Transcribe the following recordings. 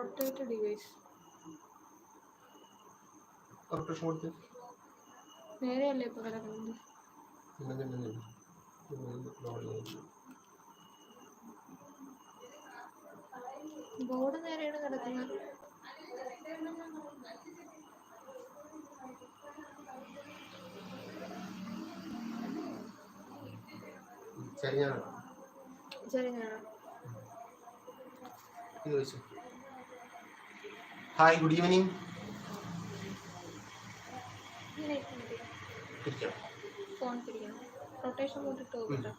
Rotate device. Rotation കൊടുത്ത്. നേരെയല്ലേ ഇപ്പൊ കിടക്കുന്നത്. ബോർഡ് നേരെയാണ് കിടക്കുന്നത്. ശരി ഞാൻ ഇത് വെച്ചു ഹായ് ഗുഡ് ഈവനിങ് ഫോൺ പിടിക്കണം റൊട്ടേഷൻ കൊണ്ടിട്ട് നോക്കട്ടെ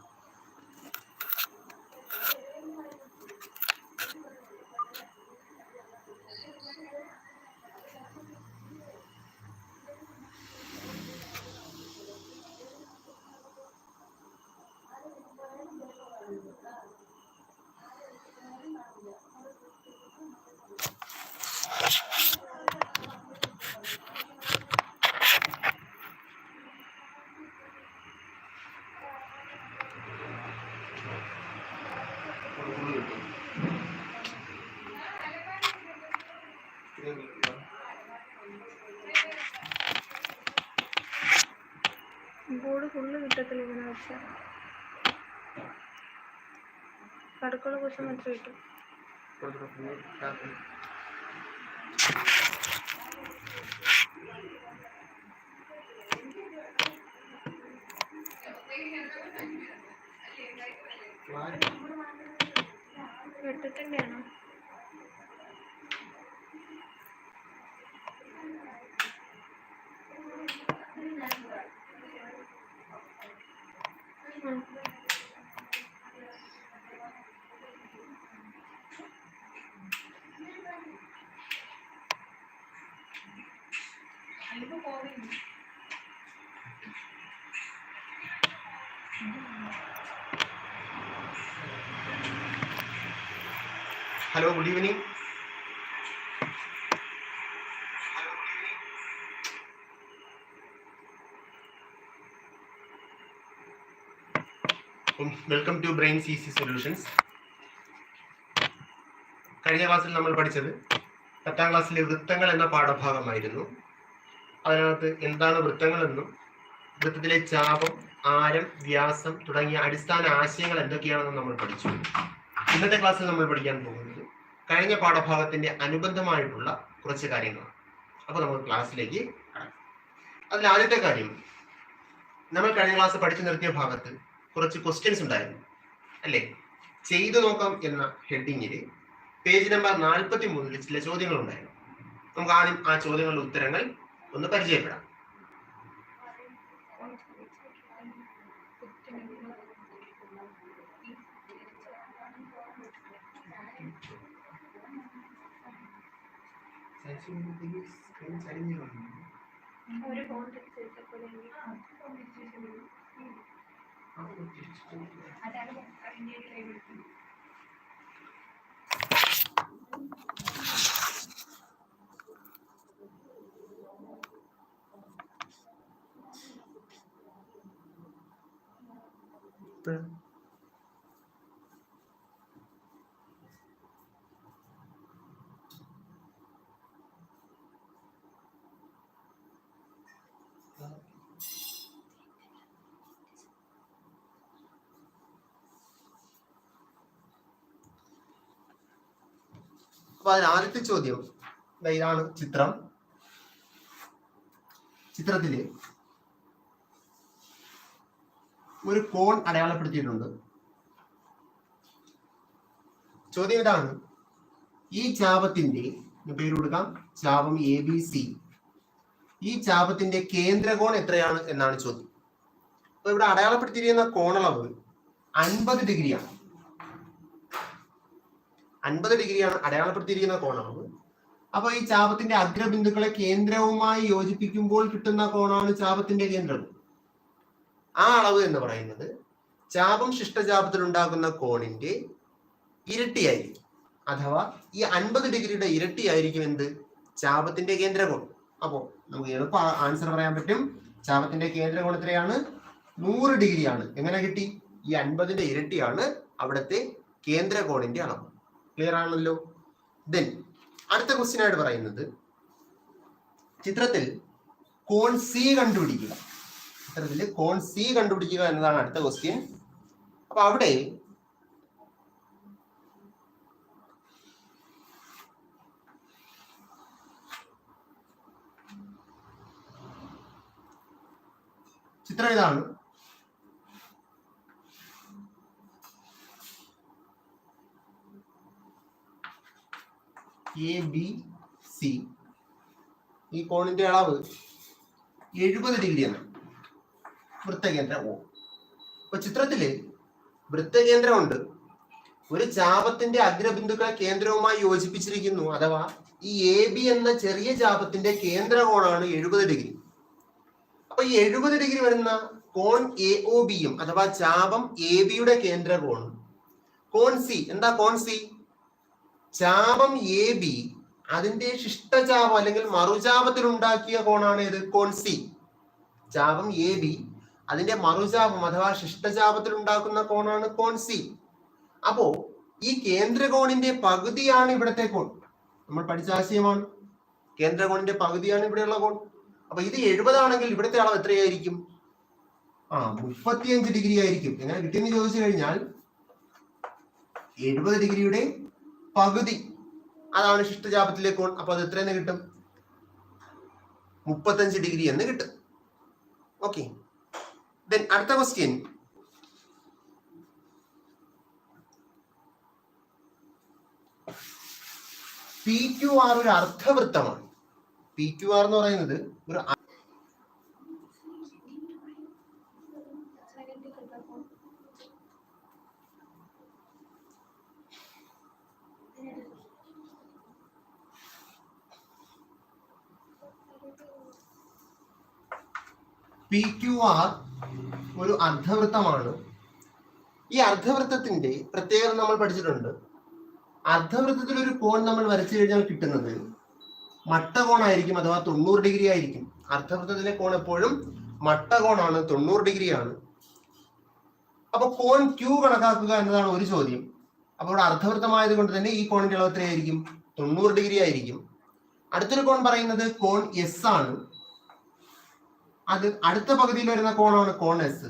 ഫുള്ള് കിട്ടും ഇത്രയും കിട്ടുക. ബോർഡ് ഫുള്ള് വെച്ചാൽ കടുക്കുള്ള കുശം മാത്രമേ കിട്ടും. വെട്ടിട്ടുണ്ടാണോ hello good evening welcome to brain C C solutions കഴിഞ്ഞ ക്ലാസ്സിൽ നമ്മൾ പഠിച്ചത് പത്താം ക്ലാസ്സിലെ വൃത്തങ്ങൾ എന്ന പാഠഭാഗമായിരുന്നു. അതിനകത്ത് എന്താണ് വൃത്തങ്ങളെന്നും വൃത്തത്തിലെ ചാപം ആരം വ്യാസം തുടങ്ങിയ അടിസ്ഥാന ആശയങ്ങൾ എന്തൊക്കെയാണെന്ന് നമ്മൾ പഠിച്ചു. ഇന്നത്തെ ക്ലാസ്സിൽ നമ്മൾ പഠിക്കാൻ പോകുന്നത് കഴിഞ്ഞ പാഠഭാഗത്തിന്റെ അനുബന്ധമായിട്ടുള്ള കുറച്ച് കാര്യങ്ങളാണ് അപ്പൊ നമ്മൾ ക്ലാസ്സിലേക്ക് കടക്കാം. അതിൽ ആദ്യത്തെ കാര്യം നമ്മൾ കഴിഞ്ഞ ക്ലാസ് പഠിച്ചു നിർത്തിയ ഭാഗത്ത് കുറച്ച് ക്വസ്റ്റ്യൻസ് ഉണ്ടായിരുന്നു. അല്ലേ? ചെയ്തു നോക്കാം എന്ന ഹെഡിങ്ങിൽ പേജ് നമ്പർ നാൽപ്പത്തി മൂന്നിൽ ചില ചോദ്യങ്ങൾ ഉണ്ടായിരുന്നു നമുക്ക് ആദ്യം ആ ചോദ്യങ്ങളുടെ ഉത്തരങ്ങൾ ഒന്ന് പരിചയപ്പെടാം. ഒരു ഫോൺ തിരിച്ചെടുത്തപ്പോൾ അതാണ് അതിന്റെ അപ്പൊ അതിന് ആദ്യത്തെ ചോദ്യം. ഇതാണ് ചിത്രം. ചിത്രത്തിൽ ഒരു കോൺ അടയാളപ്പെടുത്തിയിട്ടുണ്ട്. ചോദ്യം ഇതാണ്. ഈ ചാപത്തിന്റെ പേര് കൊടുക്കാം. ചാപം എ ബി സി ഈ ചാപത്തിന്റെ കേന്ദ്രകോൺ എത്രയാണ് എന്നാണ് ചോദ്യം. അപ്പൊ ഇവിടെ അടയാളപ്പെടുത്തിയിരിക്കുന്ന കോണളവ് അൻപത് ഡിഗ്രിയാണ്. അൻപത് ഡിഗ്രിയാണ് അടയാളപ്പെടുത്തിയിരിക്കുന്ന കോണാണ്. അപ്പൊ ഈ ചാപത്തിന്റെ അഗ്രബിന്ദുക്കളെ കേന്ദ്രവുമായി യോജിപ്പിക്കുമ്പോൾ കിട്ടുന്ന കോണാണ് ചാപത്തിന്റെ കേന്ദ്രം. ആ അളവ് എന്ന് പറയുന്നത് ചാപം ശിഷ്ടചാപത്തിൽ ഉണ്ടാകുന്ന കോണിന്റെ ഇരട്ടിയായിരിക്കും. അഥവാ ഈ അൻപത് ഡിഗ്രിയുടെ ഇരട്ടിയായിരിക്കും എന്ത്? ചാപത്തിന്റെ കേന്ദ്രകോൺ അപ്പോ നമുക്ക് എളുപ്പ ആൻസർ പറയാൻ പറ്റും. ചാപത്തിന്റെ കേന്ദ്രകോൺ എത്രയാണ്? നൂറ് ഡിഗ്രിയാണ്. എങ്ങനെ കിട്ടി? ഈ അൻപതിന്റെ ഇരട്ടിയാണ് അവിടുത്തെ കേന്ദ്രകോണിന്റെ അളവ്. ക്ലിയർ ആണല്ലോ? ദെൻ അടുത്ത ക്വസ്റ്റ്യൻ ആയിട്ട് പറയുന്നത് ചിത്രത്തിൽ കോൺ സി കണ്ടുപിടിക്കുക. ചിത്രത്തിൽ കോൺ സി കണ്ടുപിടിക്കുക എന്നതാണ് അടുത്ത ക്വസ്റ്റ്യൻ അപ്പൊ അവിടെ ചിത്രം ഇതാണ്. എ ബി സി ഈ കോണിന്റെ അളവ് എഴുപത് ഡിഗ്രി ആണ്. വൃത്തകേന്ദ്രം ഓ അപ്പൊ ചിത്രത്തിൽ വൃത്തകേന്ദ്രമുണ്ട്. ഒരു ചാപത്തിന്റെ അഗ്രബിന്ദുക്കളെ കേന്ദ്രവുമായി യോജിപ്പിച്ചിരിക്കുന്നു. അഥവാ ഈ എ ബി എന്ന ചെറിയ ചാപത്തിന്റെ കേന്ദ്ര കോണാണ് എഴുപത് ഡിഗ്രി. അപ്പൊ ഈ എഴുപത് ഡിഗ്രി വരുന്ന കോൺ എ ഒ ബിയും അഥവാ ചാപം എ ബിയുടെ കേന്ദ്ര കോണും കോൺ സി എന്താ കോൺ സി ചാപം എ ബി അതിന്റെ ശിഷ്ടചാപം അല്ലെങ്കിൽ മറുചാപത്തിൽ ഉണ്ടാക്കിയ കോണാണ് ഏത്? കോൺ സി. ചാപം എ ബി അതിന്റെ മറുചാപം അഥവാ ശിഷ്ടചാപത്തിൽ ഉണ്ടാക്കുന്ന കോണാണ് കോൺ സി. അപ്പോ ഈ കേന്ദ്രകോണിന്റെ പകുതിയാണ് ഇവിടത്തെ കോൺ. നമ്മൾ പഠിച്ച ആശയമാണ്. കേന്ദ്രകോണിന്റെ പകുതിയാണ് ഇവിടെയുള്ള കോൺ. അപ്പൊ ഇത് എഴുപതാണെങ്കിൽ ഇവിടുത്തെ അളവ് എത്രയായിരിക്കും? ആ മുപ്പത്തിയഞ്ച് ഡിഗ്രി ആയിരിക്കും. എങ്ങനെ കിട്ടിയെന്ന് ചോദിച്ചു കഴിഞ്ഞാൽ എഴുപത് ഡിഗ്രിയുടെ പകുതി. അതാണ് ശിഷ്ടജാപത്തിലെ കോൺ അപ്പൊ അത് എത്ര എന്ന് കിട്ടും? മുപ്പത്തഞ്ച് ഡിഗ്രി എന്ന് കിട്ടും. ഓക്കെ. ദെൻ അടുത്ത ക്വസ്റ്റ്യൻ പി ക്യു ആർ ഒരു അർദ്ധവൃത്തമാണ് പി ക്യു ആർ എന്ന് പറയുന്നത് ഒരു പി ക്യു ആർ ഒരു അർദ്ധവൃത്തമാണ്. ഈ അർദ്ധവൃത്തത്തിന്റെ പ്രത്യേകത നമ്മൾ പഠിച്ചിട്ടുണ്ട്. അർദ്ധവൃത്തത്തിൽ ഒരു കോൺ നമ്മൾ വരച്ചു കഴിഞ്ഞാൽ കിട്ടുന്നത് മട്ടകോണായിരിക്കും അഥവാ തൊണ്ണൂറ് ഡിഗ്രി ആയിരിക്കും. അർദ്ധവൃത്തത്തിലെ കോൺ എപ്പോഴും മട്ടകോണാണ് തൊണ്ണൂറ് ഡിഗ്രിയാണ് അപ്പൊ കോൺ ക്യൂ കണക്കാക്കുക എന്നതാണ് ഒരു ചോദ്യം. അപ്പോൾ അർദ്ധവൃത്തമായത് കൊണ്ട് തന്നെ ഈ കോണിന്റെ അളവ് എത്രയായിരിക്കും? തൊണ്ണൂറ് ഡിഗ്രി ആയിരിക്കും. അടുത്തൊരു കോൺ പറയുന്നത് കോൺ എസ് ആണ്. അത് അടുത്ത പകുതിയിൽ വരുന്ന കോണാണ് കോൺ എസ്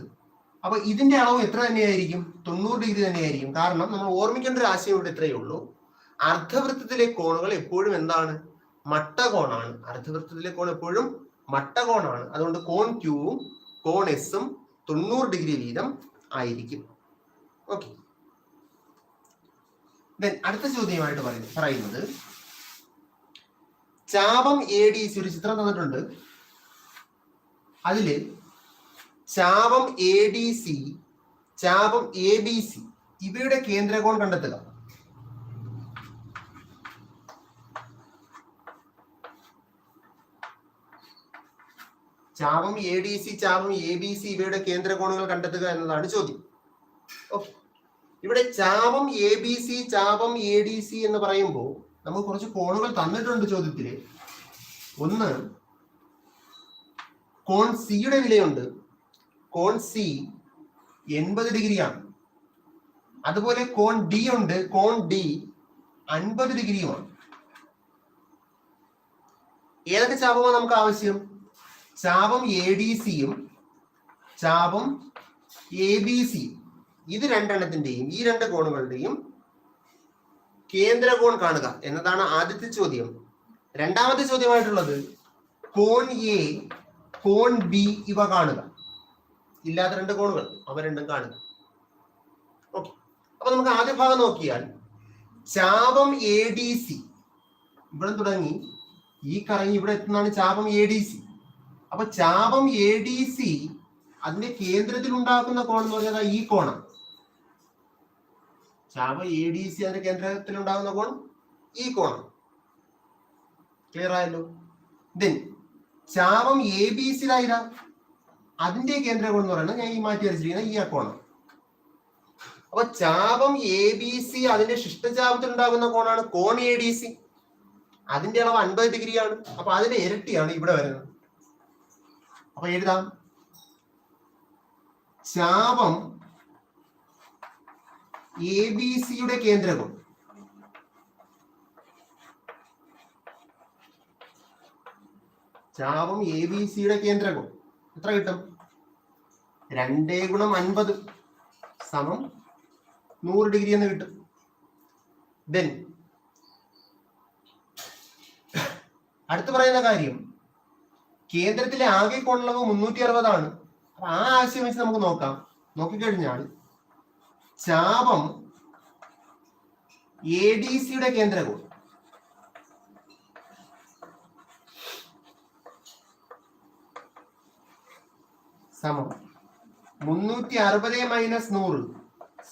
അപ്പൊ ഇതിന്റെ അളവ് എത്ര തന്നെയായിരിക്കും? തൊണ്ണൂറ് ഡിഗ്രി തന്നെയായിരിക്കും. കാരണം നമ്മൾ ഓർമ്മിക്കേണ്ട ഒരു ആശയം ഇവിടെ ഇത്രയേ ഉള്ളൂ. അർദ്ധവൃത്തത്തിലെ കോണുകൾ എപ്പോഴും എന്താണ്? മട്ടകോണാണ്. അർദ്ധവൃത്തത്തിലെ കോൺ എപ്പോഴും മട്ടകോണാണ്. അതുകൊണ്ട് കോൺ ക്യൂവും കോൺ എസും തൊണ്ണൂറ് ഡിഗ്രി വീതം ആയിരിക്കും. ഓക്കെ. ദെൻ അടുത്ത ചോദ്യമായിട്ട് പറയുന്നത് ചാപം എ ഡി സി ഒരു ചിത്രം തന്നിട്ടുണ്ട്. അതിൽ ചാപം എ ഡി സി ചാപം എ ബി സി ഇവയുടെ കേന്ദ്രകോൺ കണ്ടെത്തുക. ചാപം എ ഡി സി ചാപം എ ബി സി ഇവയുടെ കേന്ദ്രകോണുകൾ കണ്ടെത്തുക എന്നതാണ് ചോദ്യം. ഇവിടെ ചാപം എ ബി സി ചാപം എ ഡി സി എന്ന് പറയുമ്പോൾ നമ്മൾ കുറച്ച് കോണുകൾ തന്നിട്ടുണ്ട് ചോദ്യത്തിൽ. ഒന്ന് കോൺ സിയുടെ വിലയുണ്ട്. കോൺ സി എൺപത് ഡിഗ്രിയാണ്. അതുപോലെ കോൺ ഡി ഉണ്ട്. കോൺ ഡി അൻപത് ഡിഗ്രിയുമാണ്. ഏതൊക്കെ ചാപമാണ് നമുക്ക് ആവശ്യം? ചാപം എ ഡി സിയും ചാപം എ ബി സി ഇത് രണ്ടെണ്ണത്തിന്റെയും ഈ രണ്ട് കോണുകളുടെയും കേന്ദ്ര കോൺ കാണുക എന്നതാണ് ആദ്യത്തെ ചോദ്യം. രണ്ടാമത്തെ ചോദ്യമായിട്ടുള്ളത് കോൺ എ കോൺ ബി ഇവ കാണുക. ഇല്ലാത്ത രണ്ട് കോണുകൾ അവ രണ്ടും കാണുക. ഓക്കെ അപ്പൊ നമുക്ക് ആദ്യ ഭാഗം നോക്കിയാൽ ചാപം എ ഡി സി ഇവിടെ തുടങ്ങി. ഈ കറങ്ങി ഇവിടെ എത്തുന്നതാണ് ചാപം എ ഡി സി അപ്പൊ ചാപം എ ഡി സി അതിന്റെ കേന്ദ്രത്തിൽ ഉണ്ടാക്കുന്ന കോൺ എന്ന് പറഞ്ഞാൽ ഈ കോണം. ചാപം എ ഡി സി അതിന്റെ കേന്ദ്രത്തിൽ ഉണ്ടാകുന്ന കോൺ ഈ കോണം. ക്ലിയർ ആയല്ലോ? ദെൻ ചാപം എ ബി സിയിലായില്ല അതിന്റെ കേന്ദ്രകോൺ എന്ന് പറയുന്നത് ഞാൻ ഈ മാറ്റി വരച്ചിരിക്കുന്ന ഈ കോണം അപ്പൊ ചാപം എ ബി സി അതിന്റെ ശിഷ്ടചാപത്തിൽ ഉണ്ടാകുന്ന കോണാണ് കോൺ എ ഡി സി അതിന്റെ അളവ് അൻപത് ഡിഗ്രി ആണ് അപ്പൊ അതിന്റെ ഇരട്ടിയാണ് ഇവിടെ വരുന്നത്. അപ്പൊ എഴുതാം. ചാപം എ ബി സിയുടെ കേന്ദ്രകോൺ ചാപം എ ബി സിയുടെ കേന്ദ്രകോൺ. എത്ര കിട്ടും? രണ്ടേ ഗുണം അൻപത് സമം നൂറ് ഡിഗ്രി എന്ന് കിട്ടും. ദെൻ അടുത്ത് പറയുന്ന കാര്യം കേന്ദ്രത്തിലെ ആകെ കോണളവ് മുന്നൂറ്റി അറുപതാണ് അപ്പൊ ആ ആശയം വെച്ച് നമുക്ക് നോക്കാം. നോക്കിക്കഴിഞ്ഞാൽ ചാപം എ ഡി സിയുടെ കേന്ദ്രകോൺ. സമം. മുന്നൂറ്റി അറുപത് മൈനസ് നൂറ്.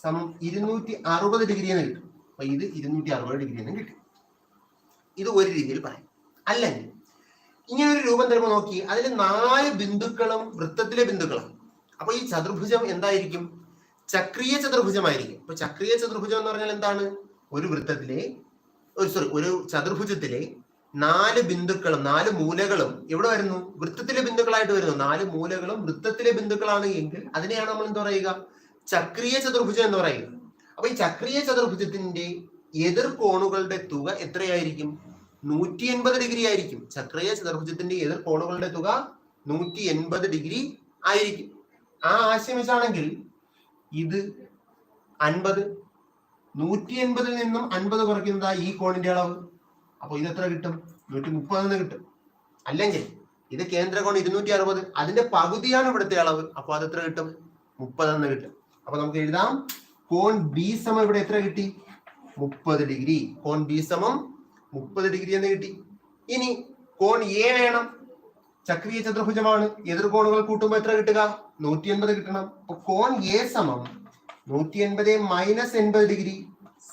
സമം ഇരുന്നൂറ്റി അറുപത് ഡിഗ്രി എന്ന് കിട്ടും. അപ്പൊ ഇത് ഇരുന്നൂറ്റി അറുപത് ഡിഗ്രി എന്ന് കിട്ടും. ഇത് ഒരു രീതിയിൽ പറയാം. അല്ലെങ്കിൽ ഇങ്ങനെ ഒരു രൂപം തരുമ്പോൾ നോക്കി അതിൽ നാല് ബിന്ദുക്കളും വൃത്തത്തിലെ ബിന്ദുക്കളും അപ്പൊ ഈ ചതുർഭുജം എന്തായിരിക്കും? ചക്രീയ ചതുർഭുജമായിരിക്കും. അപ്പൊ ചക്രീയ ചതുർഭുജം എന്ന് പറഞ്ഞാൽ എന്താണ്? ഒരു വൃത്തത്തിലെ ഒരു സോറി ഒരു ചതുർഭുജത്തിലെ നാല് ബിന്ദുക്കളും നാല് മൂലകളും ഇവിടെ വരുന്നു? വൃത്തത്തിലെ ബിന്ദുക്കളായിട്ട് വരുന്നു. നാല് മൂലകളും വൃത്തത്തിലെ ബിന്ദുക്കളാണ് എങ്കിൽ അതിനെയാണ് നമ്മൾ എന്താ പറയുക? ചക്രീയ ചതുർഭുജം എന്ന് പറയുക. അപ്പൊ ഈ ചക്രീയ ചതുർഭുജത്തിന്റെ എതിർ കോണുകളുടെ തുക എത്രയായിരിക്കും? നൂറ്റി എൺപത് ഡിഗ്രി ആയിരിക്കും. ചക്രീയ ചതുർഭുജത്തിന്റെ എതിർ കോണുകളുടെ തുക നൂറ്റി എൺപത് ഡിഗ്രി ആയിരിക്കും. ആ ആശയം വെച്ചാണെങ്കിൽ ഇത് അൻപത് നൂറ്റി എൺപതിൽ നിന്നും അൻപത് കുറയ്ക്കുന്നതാ ഈ കോണിന്റെ അളവ്. അപ്പൊ ഇത് എത്ര കിട്ടും? നൂറ്റി മുപ്പത് എന്ന് കിട്ടും. അല്ലെങ്കിൽ ഇത് കേന്ദ്രകോൺ ഇരുന്നൂറ്റി അറുപത് അതിന്റെ പകുതിയാണ് ഇവിടുത്തെ അളവ്. അപ്പൊ അത് എത്ര കിട്ടും? മുപ്പതെന്ന് കിട്ടും. അപ്പൊ നമുക്ക് എഴുതാം. കോൺ ബി സമം ഇവിടെ എത്ര കിട്ടി? മുപ്പത് ഡിഗ്രി. കോൺ ബി സമം മുപ്പത് ഡിഗ്രി എന്ന് കിട്ടി. ഇനി കോൺ എ വേണം. ചക്രീയ ചതുർഭുജമാണ്. എതിർകോണുകൾ കൂട്ടുമ്പോൾ എത്ര കിട്ടുക? നൂറ്റി എൺപത് കിട്ടണം. അപ്പൊ കോൺ എ സമം നൂറ്റി എൺപത് മൈനസ് എൺപത് ഡിഗ്രി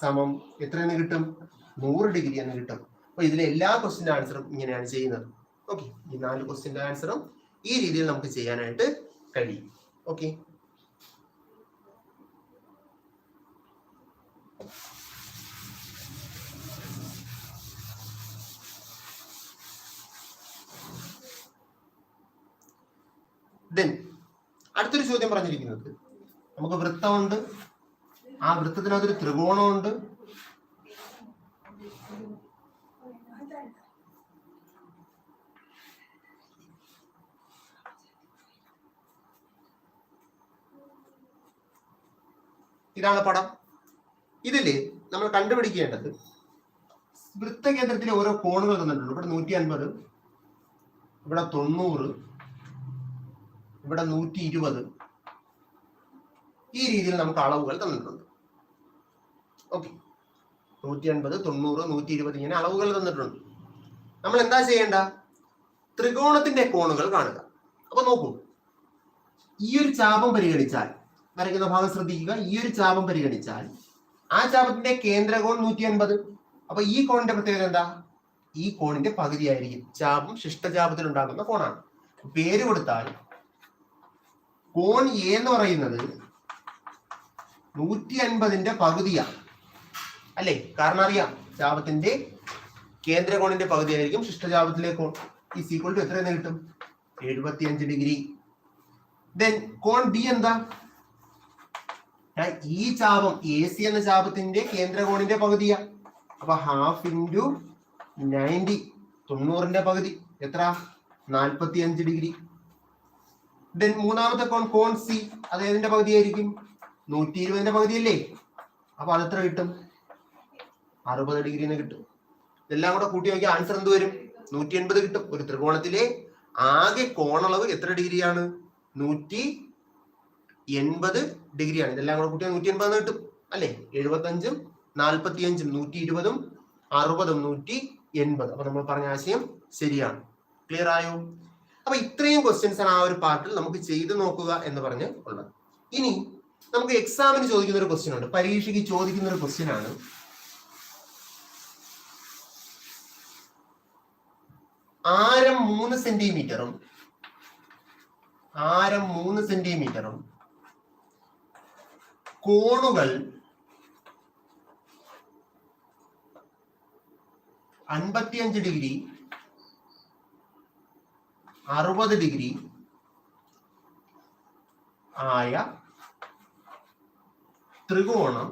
സമം എത്ര എന്ന് കിട്ടും? നൂറ് ഡിഗ്രി എന്ന് കിട്ടും. അപ്പൊ ഇതിലെ എല്ലാ ക്വസ്റ്റിന്റെ ആൻസറും ഇങ്ങനെയാണ് ചെയ്യുന്നത്. ഓക്കെ ഈ നാല് ക്വസ്റ്റിന്റെ ആൻസറും ഈ രീതിയിൽ നമുക്ക് ചെയ്യാനായിട്ട് കഴിയും. ഓക്കെ അടുത്തൊരു ചോദ്യം പറഞ്ഞിരിക്കുന്നത്. നമുക്ക് വൃത്തമുണ്ട്. ആ വൃത്തത്തിനകത്തൊരു ത്രികോണമുണ്ട്. ഇതാണ് പടം. ഇതിൽ നമ്മൾ കണ്ടുപിടിക്കേണ്ടത് വൃത്തകേന്ദ്രത്തിലെ ഓരോ കോണുകൾ തന്നിട്ടുണ്ട്. ഇവിടെ നൂറ്റി അൻപത് ഇവിടെ തൊണ്ണൂറ് ഇവിടെ നൂറ്റി ഇരുപത് ഈ രീതിയിൽ നമുക്ക് അളവുകൾ തന്നിട്ടുണ്ട്. ഓക്കെ. നൂറ്റി അൻപത് തൊണ്ണൂറ് നൂറ്റി ഇരുപത് ഇങ്ങനെ അളവുകൾ തന്നിട്ടുണ്ട്. നമ്മൾ എന്താ ചെയ്യേണ്ട? ത്രികോണത്തിന്റെ കോണുകൾ കാണുക. അപ്പൊ നോക്കൂ. ഈ ഒരു ചാപം പരിഗണിച്ചാൽ വരയ്ക്കുന്ന ഭാഗം ശ്രദ്ധിക്കുക. ഈ ഒരു ചാപം പരിഗണിച്ചാൽ ആ ചാപത്തിന്റെ കേന്ദ്രകോൺ നൂറ്റി അൻപത് അപ്പൊ ഈ കോണിന്റെ പ്രത്യേകത എന്താ? ഈ കോണിന്റെ പകുതിയായിരിക്കും. ചാപം ശിഷ്ടചാപത്തിൽ ഉണ്ടാകുന്ന കോണാണ്. പേര് കൊടുത്താൽ കോൺ എ എന്ന് പറയുന്നത് നൂറ്റി അൻപതിന്റെ പകുതിയാണ്. അല്ലേ? കാരണം അറിയാം. ചാപത്തിന്റെ കേന്ദ്രകോണിന്റെ പകുതിയായിരിക്കും ശിഷ്ടചാപത്തിലെ കോൺ. ഈ സീക്വൽ ടു എത്ര കിട്ടും? എഴുപത്തിയഞ്ച് ഡിഗ്രി. ദെൻ കോൺ ബി എന്താ? ഈ ചാപം എ സി എന്ന ചാപത്തിന്റെ കേന്ദ്രകോണിന്റെ പകുതിയാ. അപ്പൊ ഹാഫ് ഇന്റു നയന്റി തൊണ്ണൂറിന്റെ പകുതി. എത്ര? നാൽപ്പത്തി അഞ്ച് ഡിഗ്രി. ദെൻ മൂന്നാമത്തെ കോൺ കോൺ സി അത് ഏതിന്റെ പകുതിയായിരിക്കും? നൂറ്റി ഇരുപതിന്റെ പകുതിയല്ലേ? അപ്പൊ അതെത്ര കിട്ടും? അറുപത് ഡിഗ്രി എന്ന് കിട്ടും. ഇതെല്ലാം കൂടെ കൂട്ടി നോക്കിയാൽ ആൻസർ എന്ത് വരും? നൂറ്റി എൺപത് കിട്ടും. ഒരു ത്രികോണത്തിലെ ആകെ കോണളവ് എത്ര ഡിഗ്രിയാണ്? നൂറ്റി എൺപത് ഡിഗ്രിയാണ്. ഇതെല്ലാം കൂടെ കൂട്ടിയാൽ നൂറ്റി എൺപത് കിട്ടും. അല്ലേ? എഴുപത്തഞ്ചും നാൽപ്പത്തി അഞ്ചും നൂറ്റി ഇരുപതും അറുപതും നൂറ്റി എൺപത് അപ്പൊ നമ്മൾ പറഞ്ഞ ആശയം ശരിയാണ്. ക്ലിയർ ആയോ? അപ്പൊ ഇത്രയും ക്വസ്റ്റ്യൻസ് ആണ് ആ ഒരു പാർട്ടിൽ നമുക്ക് ചെയ്തു നോക്കുക എന്ന് പറഞ്ഞ് ഉള്ളത്. ഇനി നമുക്ക് എക്സാമിന് ചോദിക്കുന്ന ഒരു ക്വസ്റ്റ്യൻ ഉണ്ട്. പരീക്ഷയ്ക്ക് ചോദിക്കുന്ന ഒരു ക്വസ്റ്റ്യൻ ആണ്. ആരം മൂന്ന് സെന്റിമീറ്ററും ആരം മൂന്ന് സെന്റിമീറ്ററും കോണുകൾ അൻപത്തിയഞ്ച് ഡിഗ്രി അറുപത് ഡിഗ്രി ആയ ത്രികോണം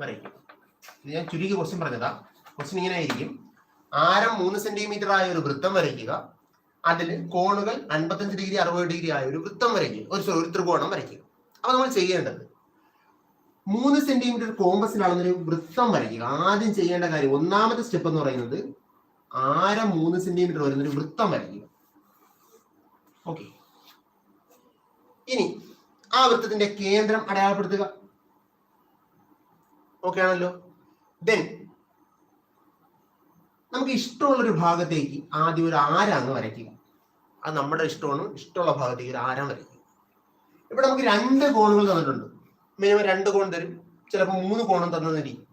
വരയ്ക്കും. ഞാൻ ചുരുക്കി ക്വസ്റ്റ്യൻ പറഞ്ഞതാ. ക്വസ്റ്റ്യൻ ഇങ്ങനെ ആയിരിക്കും. ആരം മൂന്ന് സെന്റിമീറ്റർ ആയ ഒരു വൃത്തം വരയ്ക്കുക. അതിൽ കോണുകൾ അൻപത്തഞ്ച് ഡിഗ്രി അറുപത് ഡിഗ്രി ആയ ഒരു വൃത്തം വരയ്ക്കുക. ഒരു ഒരു ത്രികോണം വരയ്ക്കുക. അപ്പൊ നമ്മൾ ചെയ്യേണ്ടത് മൂന്ന് സെന്റിമീറ്റർ കോമ്പസിൽ അളന്നൊരു വൃത്തം വരയ്ക്കുക. ആദ്യം ചെയ്യേണ്ട കാര്യം ഒന്നാമത്തെ സ്റ്റെപ്പ് എന്ന് പറയുന്നത് ആരം മൂന്ന് സെന്റിമീറ്റർ വരുന്ന ഒരു വൃത്തം വരയ്ക്കുക. ഓക്കെ ഇനി ആ വൃത്തത്തിന്റെ കേന്ദ്രം അടയാളപ്പെടുത്തുക. ഓക്കെ ആണല്ലോ? ദെൻ നമുക്ക് ഇഷ്ടമുള്ളൊരു ഭാഗത്തേക്ക് ആദ്യം ഒരു ആരാന്ന് വരയ്ക്കുക. അത് നമ്മുടെ ഇഷ്ടമാണ് ഇഷ്ടമുള്ള ഭാഗത്തേക്ക് ഒരു ആരം വരയ്ക്കുക. ഇവിടെ നമുക്ക് രണ്ട് കോണുകൾ തന്നിട്ടുണ്ട്. മിനിമം രണ്ട് കോൺ തരും ചിലപ്പോൾ മൂന്ന് കോണും തന്നിരിക്കും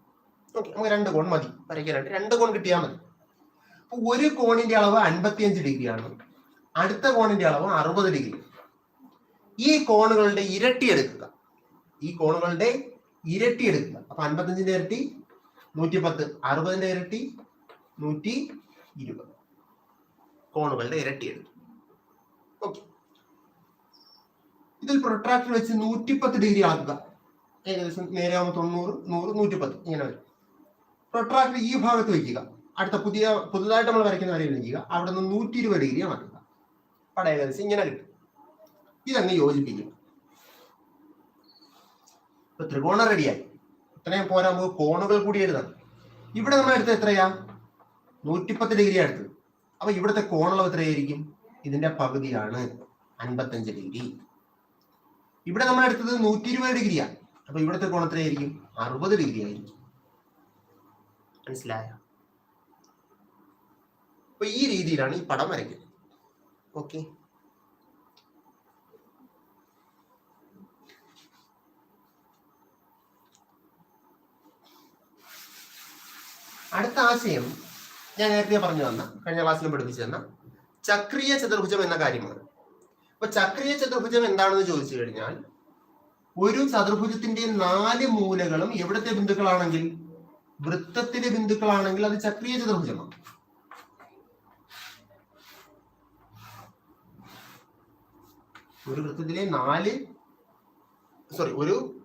ഓക്കെ നമുക്ക് രണ്ട് കോൺ മതി വരയ്ക്കാനായിട്ട്. രണ്ട് കോൺ കിട്ടിയാൽ മതി. അപ്പോൾ ഒരു കോണിന്റെ അളവ് അൻപത്തിയഞ്ച് ഡിഗ്രിയാണ്. അടുത്ത കോണിന്റെ അളവ് അറുപത് ഡിഗ്രി. ഈ കോണുകളുടെ ഇരട്ടി എടുക്കുക. ഈ കോണുകളുടെ ഇരട്ടി എടുക്കുക. അപ്പൊ അൻപത്തഞ്ചിന്റെ ഇരട്ടി നൂറ്റി പത്ത് അറുപതിന്റെ ഇരട്ടി നൂറ്റി ഇരുപത്. കോണുകളുടെ ഇരട്ടി എടുത്തു. ഓക്കെ ഇതിൽ പ്രൊട്രാക്ടർ വെച്ച് നൂറ്റിപ്പത്ത് ഡിഗ്രി ആക്കുക. ഏകദേശം നേരെ ആകുമ്പോൾ തൊണ്ണൂറ് നൂറ് നൂറ്റിപ്പത്ത് ഇങ്ങനെ വരും. പ്രൊട്രാക്ടർ ഈ ഭാഗത്ത് വയ്ക്കുക. അടുത്ത പുതിയ പുതുതായിട്ട് നമ്മൾ വരയ്ക്കുന്ന വരയിൽ വയ്ക്കുക. അവിടെ നിന്ന് നൂറ്റി ഇരുപത് ഡിഗ്രി ആക്കുക പടം ഏകദേശം ഇങ്ങനെ കിട്ടും. ഇതങ്ങ് യോജിപ്പിക്കും ഇപ്പൊ ത്രികോണം റെഡിയായി ഇത്രയും പോരാ നമുക്ക് കോണുകൾ കൂടി എഴുതാം ഇവിടെ നമ്മൾ എടുത്തത് എത്രയാ? നൂറ്റിപ്പത്ത് ഡിഗ്രി എടുത്തത് അപ്പൊ ഇവിടുത്തെ കോണുകൾ എത്രയായിരിക്കും? ഇതിന്റെ പകുതിയാണ് അൻപത്തഞ്ച് ഡിഗ്രി. ഇവിടെ നമ്മൾ എടുത്തത് നൂറ്റി ഇരുപത് ഡിഗ്രിയാ. അപ്പൊ ഇവിടുത്തെ കോൺ എത്രയായിരിക്കും? അറുപത് ഡിഗ്രി ആയിരിക്കും. മനസ്സിലായ? അപ്പൊ ഈ രീതിയിലാണ് ഈ പടം വരയ്ക്കുന്നത്. ഓക്കെ. അടുത്ത ആശയം ഞാൻ നേരത്തെ പറഞ്ഞു തന്ന കഴിഞ്ഞ ക്ലാസ്സിലും പഠിപ്പിച്ചു തന്ന ചക്രീയ ചതുർഭുജം എന്ന കാര്യമാണ്. അപ്പൊ ചക്രീയ ചതുർഭുജം എന്താണെന്ന് ചോദിച്ചു കഴിഞ്ഞാൽ ഒരു ചതുർഭുജത്തിന്റെ നാല് മൂലകളും എവിടത്തെ ബിന്ദുക്കളാണെങ്കിൽ? വൃത്തത്തിലെ ബിന്ദുക്കളാണെങ്കിൽ അത് ചക്രീയ ചതുർഭുജമാണ്. ഒരു വൃത്തത്തിലെ നാല് സോറി ഒരു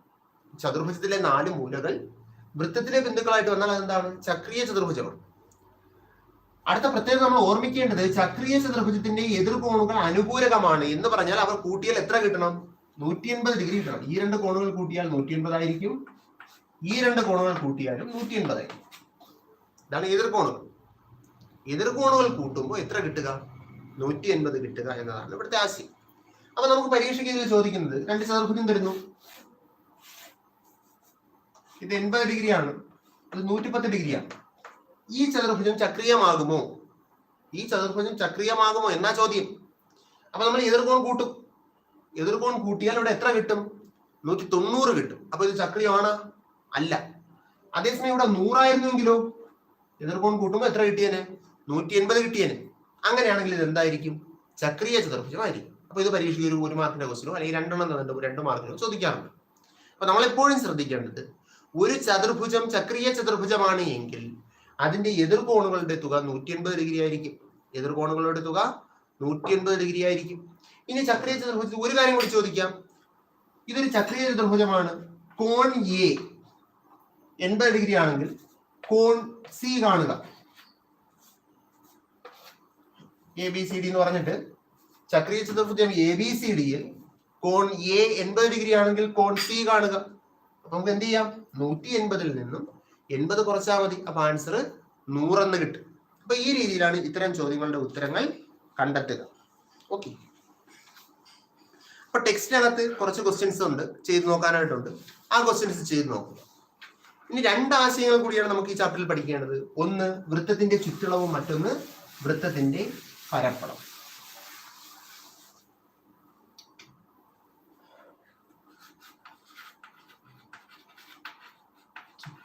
ചതുർഭുജത്തിലെ നാല് മൂലകൾ വൃത്തത്തിലെ ബിന്ദുക്കളായിട്ട് വന്നാൽ അതെന്താണ്? ചക്രീയ ചതുർഭുജമാണ് അടുത്ത പ്രത്യേകം നമ്മൾ ഓർമ്മിക്കേണ്ടത് ചക്രീയ ചതുർഭുജത്തിന്റെ എതിർകോണുകൾ അനുകൂലകമാണ് എന്ന് പറഞ്ഞാൽ അവർ കൂട്ടിയാൽ എത്ര കിട്ടണം? നൂറ്റി എൺപത് ഡിഗ്രി കിട്ടണം. ഈ രണ്ട് കോണുകൾ കൂട്ടിയാൽ നൂറ്റി എൺപതായിരിക്കും ഈ രണ്ട് കോണുകൾ കൂട്ടിയാലും നൂറ്റി എൺപതായിരിക്കും ഇതാണ് എതിർകോണുകൾ എതിർകോണുകൾ കൂട്ടുമ്പോൾ എത്ര കിട്ടുക? നൂറ്റി എൺപത് കിട്ടുക എന്നതാണ് ഇവിടുത്തെ ആശയം. അപ്പൊ നമുക്ക് പരീക്ഷയ്ക്ക് ഇതിൽ ചോദിക്കുന്നത് രണ്ട് ചതുർഭുജം തരുന്നു. ഇത് എൺപത് ഡിഗ്രിയാണ്. ഇത് നൂറ്റിപ്പത്ത് ഡിഗ്രിയാണ്. ഈ ചതുർഭുജം ചക്രീയമാകുമോ? ഈ ചതുർഭുജം ചക്രീയമാകുമോ എന്നാ ചോദ്യം. അപ്പൊ നമ്മൾ എതിർകോൺ കൂട്ടും. എതിർകോൺ കൂട്ടിയാൽ ഇവിടെ എത്ര കിട്ടും? നൂറ്റി തൊണ്ണൂറ് കിട്ടും. അപ്പൊ ഇത് ചക്രീയമാണ്? അല്ല. അതേസമയം ഇവിടെ നൂറായിരുന്നുവെങ്കിലോ? എതിർകോൺ കൂട്ടുമ്പോൾ എത്ര കിട്ടിയേനെ? നൂറ്റി എൺപത് കിട്ടിയേനെ. അങ്ങനെയാണെങ്കിൽ ഇത് എന്തായിരിക്കും? ചക്രീയ ചതുർഭുജമായിരിക്കും. അപ്പൊ ഇത് പരീക്ഷയിൽ ഒരു മാർക്കിന്റെ ക്വസ്റ്റിനോ അല്ലെങ്കിൽ രണ്ടെണ്ണം തന്നിട്ട് രണ്ട് മാർക്കിനോ ചോദിക്കാറുണ്ട്. അപ്പൊ നമ്മൾ എപ്പോഴും ശ്രദ്ധിക്കേണ്ടത് ഒരു ചതുർഭുജം ചക്രീയ ചതുർഭുജമാണ് എങ്കിൽ അതിന്റെ എതിർകോണുകളുടെ തുക നൂറ്റി എൺപത് ഡിഗ്രി ആയിരിക്കും. എതിർകോണുകളുടെ തുക നൂറ്റി എൺപത് ഡിഗ്രി ആയിരിക്കും. ഇനി ചക്രീയ ചതുർഭുജത്തിൽ ഒരു കാര്യം കൂടി ചോദിക്കാം. ഇതൊരു ചക്രീയ ചതുർഭുജമാണ്. കോൺ എ എൺപത് ഡിഗ്രി ആണെങ്കിൽ കോൺ സി കാണുക. എ ബി സി ഡി എന്ന് പറഞ്ഞിട്ട് ചക്രീയ ചതുർഭുജം എ ബി സി ഡിയിൽ കോൺ എ എൺപത് ഡിഗ്രി ആണെങ്കിൽ കോൺ സി കാണുക. നമുക്ക് എന്ത് ചെയ്യാം? നൂറ്റി എൺപതിൽ നിന്നും എൺപത് കുറച്ചാൽ മതി. അപ്പൊ ആൻസർ നൂറെന്ന് കിട്ടും. അപ്പൊ ഈ രീതിയിലാണ് ഇത്തരം ചോദ്യങ്ങളുടെ ഉത്തരങ്ങൾ കണ്ടെത്തുക. ഓക്കെ അപ്പൊ ടെക്സ്റ്റിനകത്ത് കുറച്ച് ക്വസ്റ്റ്യൻസ് ഉണ്ട്. ചെയ്ത് നോക്കാനായിട്ടുണ്ട്. ആ ക്വസ്റ്റ്യൻസ് ചെയ്ത് നോക്കുക. ഇനി രണ്ട് ആശയങ്ങൾ കൂടിയാണ് നമുക്ക് ഈ ചാപ്റ്ററിൽ പഠിക്കേണ്ടത്. ഒന്ന് വൃത്തത്തിന്റെ ചുറ്റളവും മറ്റൊന്ന് വൃത്തത്തിന്റെ പരപ്പളം.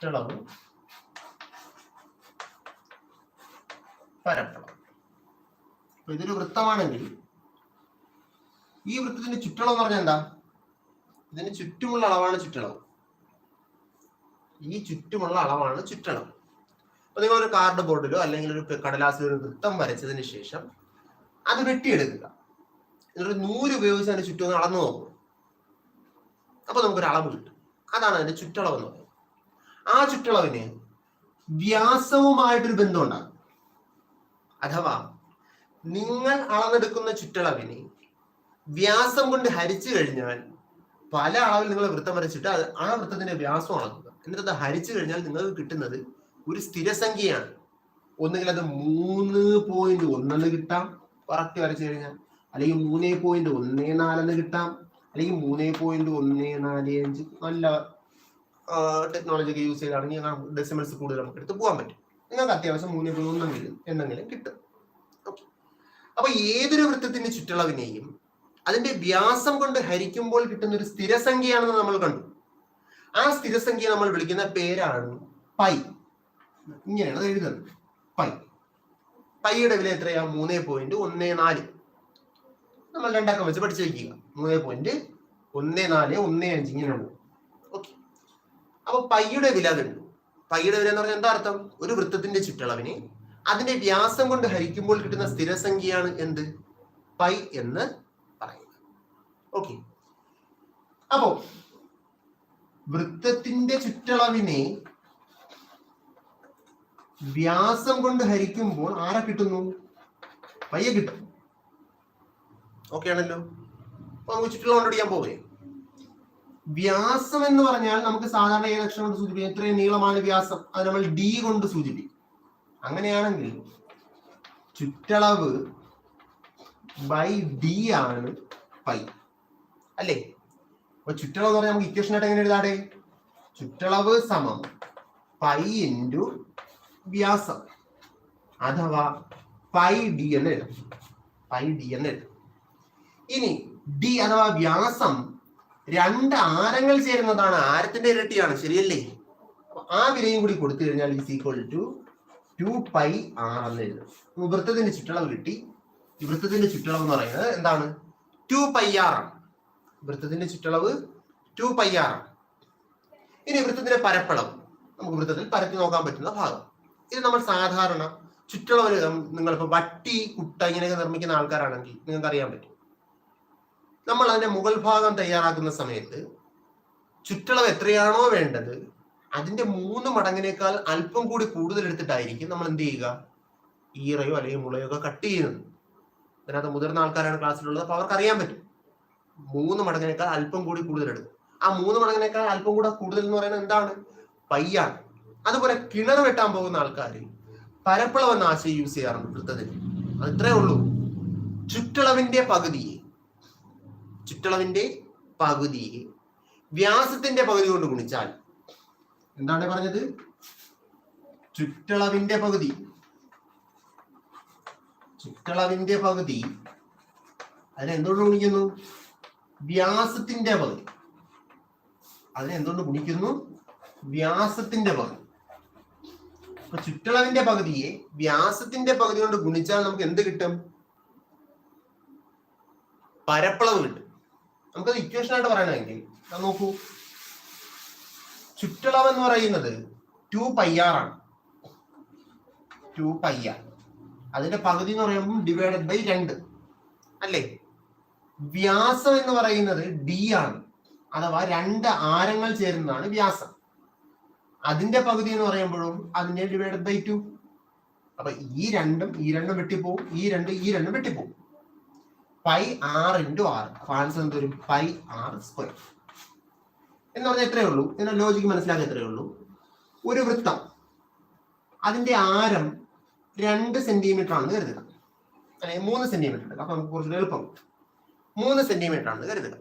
ചുറ്റളവും പരപ്പളവും അപ്പൊ ഇതൊരു വൃത്തമാണെങ്കിൽ ഈ വൃത്തത്തിന്റെ ചുറ്റളവ് പറഞ്ഞാൽ എന്താ? ഇതിന് ചുറ്റുമുള്ള അളവാണ് ചുറ്റളവ്. ഈ ചുറ്റുമുള്ള അളവാണ് ചുറ്റളവ്. അപ്പൊ നിങ്ങൾ ഒരു കാർഡ് ബോർഡിലോ അല്ലെങ്കിൽ ഒരു കടലാസിലോ ഒരു വൃത്തം വരച്ചതിന് ശേഷം അത് വെട്ടിയെടുക്കുക. എന്നിട്ട് നൂൽ ഉപയോഗിച്ച് അതിന്റെ ചുറ്റും അളന്നു നോക്കും അപ്പൊ നമുക്കൊരു അളവ് കിട്ടും. അതാണ് അതിന്റെ ചുറ്റളവ് എന്ന് പറയുന്നത്. ആ ചുറ്റളവിന് വ്യാസവുമായിട്ടൊരു ബന്ധമുണ്ടാകും. അഥവാ നിങ്ങൾ അളന്നെടുക്കുന്ന ചുറ്റളവിന് വ്യാസം കൊണ്ട് ഹരിച്ചു കഴിഞ്ഞാൽ പല അളവിൽ നിങ്ങൾ വൃത്തം വരച്ചിട്ട് അത് ആ വൃത്തത്തിന്റെ വ്യാസം അളക്കുക. എന്നിട്ട് അത് ഹരിച്ചു കഴിഞ്ഞാൽ നിങ്ങൾക്ക് കിട്ടുന്നത് ഒരു സ്ഥിരസംഖ്യയാണ്. ഒന്നുകിൽ അത് മൂന്ന് പോയിന്റ് ഒന്നെന്ന് കിട്ടാം. കറക്റ്റ് വരച്ചു കഴിഞ്ഞാൽ. അല്ലെങ്കിൽ മൂന്ന് പോയിന്റ് ഒന്നേ നാലെന്ന് കിട്ടാം. അല്ലെങ്കിൽ മൂന്ന് പോയിന്റ് ഒന്നേ നാല് അഞ്ച്. നല്ല ടെക്നോളജി ഒക്കെ യൂസ് ചെയ്താണെങ്കിൽ ഡെസിമൽസ് കൂടുതൽ നമുക്ക് എടുത്ത് പോകാൻ പറ്റും. നിങ്ങൾക്ക് അത്യാവശ്യം മൂന്ന് പോയിന്റ് ഒന്നെങ്കിലും എന്തെങ്കിലും കിട്ടും. അപ്പൊ ഏതൊരു വൃത്തത്തിന്റെ ചുറ്റളവിനെയും അതിന്റെ വ്യാസം കൊണ്ട് ഹരിക്കുമ്പോൾ കിട്ടുന്ന ഒരു സ്ഥിരസംഖ്യയാണെന്ന് നമ്മൾ കണ്ടു. ആ സ്ഥിരസംഖ്യ നമ്മൾ വിളിക്കുന്ന പേരാണ് പൈ ഇങ്ങനെയാണ് അത് എഴുതുന്നത്. പൈ പൈയുടെ വില എത്രയാ? മൂന്ന് പോയിന്റ് ഒന്ന് നാല്. നമ്മൾ രണ്ടാക്കം വെച്ച് പഠിച്ചു വയ്ക്കുക മൂന്ന് പോയിന്റ് ഒന്ന് നാല് ഒന്ന് അഞ്ച് ഇങ്ങനെയുള്ളൂ അപ്പൊ പൈയുടെ വില കണ്ടു. പൈയുടെ വില എന്ന് പറഞ്ഞാൽ എന്താ അർത്ഥം? ഒരു വൃത്തത്തിന്റെ ചുറ്റളവിനെ അതിന്റെ വ്യാസം കൊണ്ട് ഹരിക്കുമ്പോൾ കിട്ടുന്ന സ്ഥിരസംഖ്യയാണ് എന്ത്? പൈ എന്ന് പറയുന്നത്. ഓക്കെ അപ്പോ വൃത്തത്തിന്റെ ചുറ്റളവിനെ വ്യാസം കൊണ്ട് ഹരിക്കുമ്പോൾ ആരെ കിട്ടുന്നു? പയ്യെ കിട്ടും. ഓക്കെ ആണല്ലോ. അപ്പൊ നമുക്ക് ചുറ്റളവ് കണ്ടുപിടിക്കാൻ പോവേ വ്യാസം എന്ന് പറഞ്ഞാൽ നമുക്ക് സാധാരണ ഏത് അക്ഷരം കൊണ്ട് സൂചിപ്പിക്കാം? ഇത്രയും നീളമാണ് വ്യാസം. അത് നമ്മൾ ഡി കൊണ്ട് സൂചിപ്പിക്കും. അങ്ങനെയാണെങ്കിൽ ചുറ്റളവ് ബൈ ഡി ആണ് പൈ അല്ലേ? അപ്പൊ ചുറ്റളവ് എന്ന് പറഞ്ഞാൽ നമുക്ക് ഇക്വേഷൻ ആയിട്ട് എങ്ങനെ എഴുതാടെ ചുറ്റളവ് സമം പൈ ഇന്റു വ്യാസം. അഥവാ പൈ ഡി എന്ന് എഴുതാം. പൈ ഡി എന്ന് എഴുതാം. ഇനി ഡി അഥവാ വ്യാസം രണ്ട് ആരങ്ങൾ ചേരുന്നതാണ്. ആരത്തിന്റെ ഇരട്ടിയാണ്. ശരിയല്ലേ? ആ വിലയും കൂടി കൊടുത്തു കഴിഞ്ഞാൽ is equal to two pi r എന്ന് എഴുതും. വൃത്തത്തിന്റെ ചുറ്റളവ് കിട്ടി. വൃത്തത്തിന്റെ ചുറ്റളവ് എന്ന് പറയുന്നത് എന്താണ്? ടു പൈ ആർ വൃത്തത്തിന്റെ ചുറ്റളവ് ടു പൈ ആർ ഇനി വൃത്തത്തിന്റെ പരപ്പളവ് നമുക്ക് വൃത്തത്തിൽ പരത്തി നോക്കാൻ പറ്റുന്ന ഭാഗം. ഇത് നമ്മൾ സാധാരണ ചുറ്റളവ് നിങ്ങളിപ്പോ വട്ടി കുട്ട ഇങ്ങനെയൊക്കെ നിർമ്മിക്കുന്ന ആൾക്കാരാണെങ്കിൽ നിങ്ങൾക്ക് അറിയാൻ പറ്റും. നമ്മൾ അതിന്റെ മുകൾ ഭാഗം തയ്യാറാക്കുന്ന സമയത്ത് ചുറ്റളവ് എത്രയാണോ വേണ്ടത് അതിന്റെ മൂന്ന് മടങ്ങിനേക്കാൾ അല്പം കൂടി കൂടുതൽ എടുത്തിട്ടായിരിക്കും നമ്മൾ എന്ത് ചെയ്യുക? ഈറയോ അല്ലെങ്കിൽ മുളയോ ഒക്കെ കട്ട് ചെയ്യുന്നത്. അതിനകത്ത് മുതിർന്ന ആൾക്കാരാണ് ക്ലാസ്സിലുള്ളത് അപ്പൊ അവർക്ക് അറിയാൻ പറ്റും. മൂന്ന് മടങ്ങിനേക്കാൾ അല്പം കൂടി കൂടുതൽ എടുക്കും. ആ മൂന്ന് മടങ്ങിനേക്കാൾ അല്പം കൂടെ കൂടുതൽ എന്ന് പറയുന്നത് എന്താണ്? പയ്യാണ്. അതുപോലെ കിണർ വെട്ടാൻ പോകുന്ന ആൾക്കാർ പരപ്പളവ് എന്ന ആശയം യൂസ് ചെയ്യാറുണ്ട് വൃത്തത്തിൽ അത് ഇത്രേ ഉള്ളൂ. ചുറ്റളവിന്റെ പകുതിയെ ചുറ്റളവിന്റെ പകുതി വ്യാസത്തിന്റെ പകുതി കൊണ്ട് ഗുണിച്ചാൽ എന്താണ് പറഞ്ഞത്? ചുറ്റളവിന്റെ പകുതി. ചുറ്റളവിന്റെ പകുതി. അതിനെ എന്തുകൊണ്ട് ഗുണിക്കുന്നു? വ്യാസത്തിന്റെ പകുതി. അതിനെ എന്തുകൊണ്ട് ഗുണിക്കുന്നു? വ്യാസത്തിന്റെ പകുതി. അപ്പൊ ചുറ്റളവിന്റെ പകുതിയെ വ്യാസത്തിന്റെ പകുതി കൊണ്ട് ഗുണിച്ചാൽ നമുക്ക് എന്ത് കിട്ടും? പരപ്പളവ് കിട്ടും. നമുക്കത് ഇക്വേഷൻ ആയിട്ട് പറയണമെങ്കിൽ നോക്കൂ. ചുറ്റളവ് എന്ന് പറയുന്നത് ടു പയ്യാർ ആണ്. ടു പയ്യാർ അതിന്റെ പകുതി എന്ന് പറയുമ്പോൾ ഡിവൈഡഡ് ബൈ രണ്ട്. അല്ലേ? വ്യാസം എന്ന് പറയുന്നത് ഡി ആണ്. അഥവാ രണ്ട് ആരങ്ങൾ ചേരുന്നതാണ് വ്യാസം. അതിന്റെ പകുതി എന്ന് പറയുമ്പോഴും അതിന്റെ ഡിവൈഡഡ് ബൈ ടു അപ്പൊ ഈ രണ്ടും ഈ രണ്ടും വെട്ടിപ്പോവും ഈ രണ്ടും ഈ രണ്ടും വെട്ടിപ്പോവും. Pi r into r answer എന്ത് വരും? പൈ ആർ സ്ക്വയർ എന്ന് പറഞ്ഞാൽ എത്രയേ ഉള്ളൂ? ഇതിന്റെ ലോജിക്ക് മനസ്സിലാക്കി എത്രയേ ഉള്ളൂ? ഒരു വൃത്തം. അതിന്റെ ആരം രണ്ട് സെന്റിമീറ്റർ ആണെന്ന് കരുതുക. അല്ലെങ്കിൽ മൂന്ന് സെന്റിമീറ്റർ എടുക്കാം അപ്പൊ നമുക്ക് കുറച്ച് എളുപ്പം. മൂന്ന് സെന്റിമീറ്റർ ആണെന്ന് കരുതുക.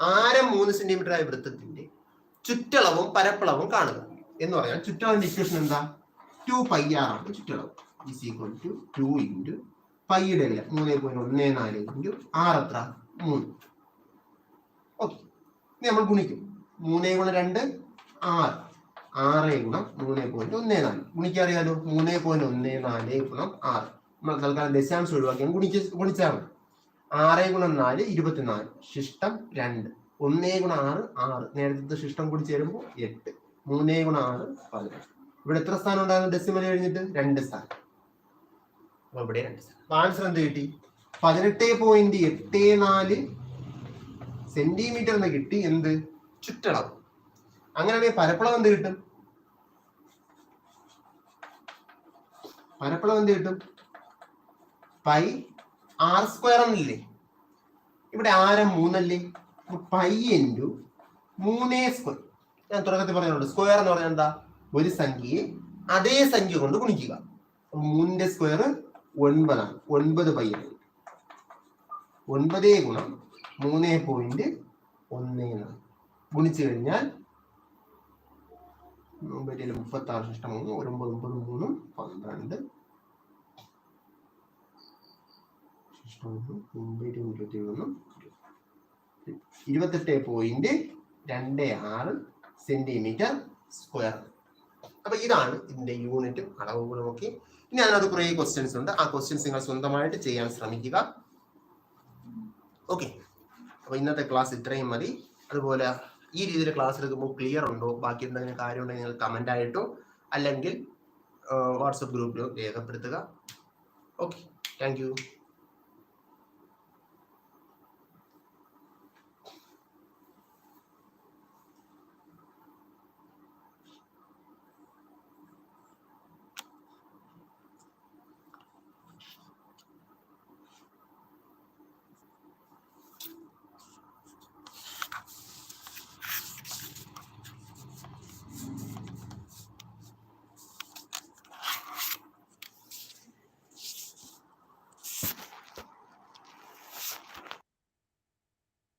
ആരം മൂന്ന് സെന്റിമീറ്റർ ആയ വൃത്തത്തിന്റെ ചുറ്റളവും പരപ്പളവും കാണുക. എന്ന് പറഞ്ഞാൽ ചുറ്റളവിന്റെ ഇക്വേഷൻ എന്താ? ടു പൈ ആർ ആണ്. ചുറ്റളവ്. Is equal to two into പൈയുടെ വില മൂന്ന് പോയിന്റ് ഒന്ന് നാല് ഇന്റു ആറ് എത്ര? മൂന്ന്. ഓക്കെ ഇനി നമ്മൾ ഗുണിക്കും. മൂന്ന് ഗുണം രണ്ട് ആറ്. ആറ് ഗുണം മൂന്ന് പോയിന്റ് ഒന്ന് നാല്. ഗുണിക്കറിയാലോ മൂന്ന് പോയിന്റ് ഒന്ന് നാല് ഗുണം ആറ്. നമ്മൾ തൽക്കാലം ദശാംശം ഒഴിവാക്കിയാൽ ഗുണിച്ച് ഗുണിച്ചാൽ മതി. ആറ് ഗുണം നാല് ഇരുപത്തിനാല്. ശിഷ്ടം രണ്ട്. ഒന്നേ ഗുണം ആറ് ആറ്. നേരത്തെ ശിഷ്ടം കൂടി ചേരുമ്പോൾ എട്ട്. മൂന്നേ ഗുണം ആറ് പതിനെട്ട് ഇവിടെ എത്ര സ്ഥാനം ഉണ്ടായിരുന്നു? ഡെസിമൽ കഴിഞ്ഞിട്ട് രണ്ട് സ്ഥാനം. അപ്പോൾ ഇവിടെ രണ്ട് സ്ഥാനം. ആൻസർ എന്ത് കിട്ടി? പതിനെട്ട് പോയിന്റ് എട്ട് നാല് സെന്റിമീറ്റർ എന്ന് കിട്ടി. എന്ത്? ചുറ്റളവ്. അങ്ങനെയാണെങ്കിൽ പരപ്പളവ് എന്ത് കിട്ടും? പരപ്പളവ് എന്ത് കിട്ടും? പൈ ആർ സ്ക്വയർ എന്നല്ലേ? ഇവിടെ ആരം മൂന്നല്ലേ? പൈ ഇന്റു മൂന്നേ സ്ക്വയർ. ഞാൻ തുടക്കത്തിൽ പറഞ്ഞിട്ടുണ്ട്. സ്ക്വയർ എന്ന് പറഞ്ഞാൽ എന്താ? ഒരു സംഖ്യയെ അതേ സംഖ്യ കൊണ്ട് ഗുണിക്കുക. മൂന്നിന്റെ സ്ക്വയർ ഒൻപതാണ് ഒൻപത് പൈ ആണ്. ഒൻപതേ ഗുണം മൂന്നേ പോയിന്റ് ഗുണിച്ചു കഴിഞ്ഞാൽ മുപ്പത്തി ആറ് ശിഷ്ടം മൂന്ന് ഒരു ഒമ്പത് ഒമ്പത് പന്ത്രണ്ട്. പോയിന്റ് രണ്ട് ആറ് സെന്റിമീറ്റർ സ്ക്വയർ അപ്പൊ ഇതാണ് ഇതിന്റെ യൂണിറ്റും അളവുകളും ഒക്കെ. ഇനി അതിനകത്ത് കുറേ ക്വസ്റ്റ്യൻസ് ഉണ്ട്. ആ ക്വസ്റ്റ്യൻസ് നിങ്ങൾ സ്വന്തമായിട്ട് ചെയ്യാൻ ശ്രമിക്കുക. ഓക്കെ അപ്പോൾ ഇന്നത്തെ ക്ലാസ് ഇത്രയും മതി. അതുപോലെ ഈ രീതിയിൽ ക്ലാസ് എടുക്കുമ്പോൾ ക്ലിയർ ഉണ്ടോ? ബാക്കി എന്തെങ്കിലും കാര്യം ഉണ്ടെങ്കിൽ നിങ്ങൾ കമന്റ് ആയിട്ടോ അല്ലെങ്കിൽ വാട്സപ്പ് ഗ്രൂപ്പിലോ രേഖപ്പെടുത്തുക. Okay thank